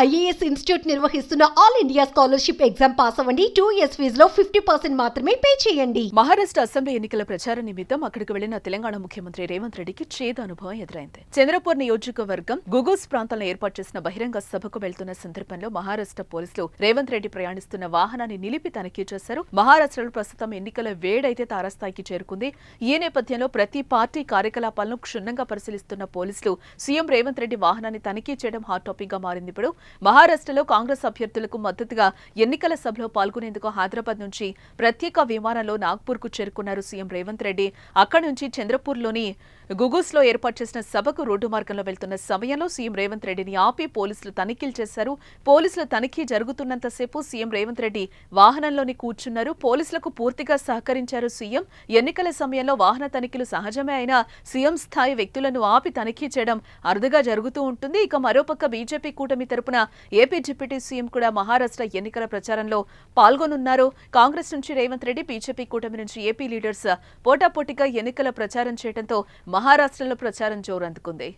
IAS institute నిర్వహిస్తున్న all India scholarship exam pass అవ్వండి. Two years ఫీజులో ఫిఫ్టీ పర్సెంట్ మాత్రమే పే చేయండి. మహారాష్ట్ర అసెంబ్లీ ఎన్నికల ప్రచార నిమిత్తం అక్కడికి వెళ్ళిన తెలంగాణ ముఖ్యమంత్రి రేవంత్ రెడ్డికి చేదు అనుభవం ఎదురైంది. చంద్రపూర్ నియోజకవర్గం గుగూస్ ప్రాంతంలో ఏర్పాటు చేసిన బహిరంగ సభకు వెళ్తున్న సందర్భంలో మహారాష్ట్ర పోలీసులు రేవంత్ రెడ్డి ప్రయాణిస్తున్న వాహనాన్ని నిలిపి తనిఖీ చేశారు. మహారాష్ట్రలో ప్రస్తుతం ఎన్నికల వేడైతే తారస్థాయికి చేరుకుంది. ఈ నేపథ్యంలో ప్రతి పార్టీ కార్యకలాపాలను క్షుణ్ణంగా పరిశీలిస్తున్న పోలీసులు సీఎం రేవంత్ రెడ్డి వాహనాన్ని తనిఖీ చేయడం హాట్ టాపిక్గా మారింది. ఇప్పుడు మహారాష్ట్రలో కాంగ్రెస్ అభ్యర్థులకు మద్దతుగా ఎన్నికల సభలో పాల్గొనేందుకు హైదరాబాద్ నుంచి ప్రత్యేక విమానంలో నాగ్పూర్కు చేరుకున్నారు సీఎం రేవంత్ రెడ్డి. అక్కడి నుంచి చంద్రపూర్లోని గుగూస్లో ఏర్పాటు చేసిన సభకు రోడ్డు మార్గంలో వెళ్తున్న సమయంలో సీఎం రేవంత్ రెడ్డిని ఆపి పోలీసులు తనిఖీలు చేశారు. పోలీసుల తనిఖీ జరుగుతున్నంతసేపు సీఎం రేవంత్ రెడ్డి వాహనంలోని కూర్చున్నారు. పోలీసులకు పూర్తిగా సహకరించారు సీఎం. ఎన్నికల సమయంలో వాహన తనిఖీలు సహజమే అయినా సీఎం స్థాయి వ్యక్తులను ఆపి తనిఖీ చేయడం అరుదుగా జరుగుతూ ఉంటుంది. ఇక మరోపక్క బీజేపీ కూటమి తరపున తరపున ఏపీ డిప్యూటీ సీఎం కూడా మహారాష్ట్ర ఎన్నికల ప్రచారంలో పాల్గొనున్నారు. కాంగ్రెస్ నుంచి రేవంత్ రెడ్డి బీజేపీ కూటమి నుంచి ఏపీ లీడర్స్ పోటాపోటీగా ఎన్నికల ప్రచారం చేయడంతో మహారాష్ట్రలో ప్రచారం జోరందుకుంది.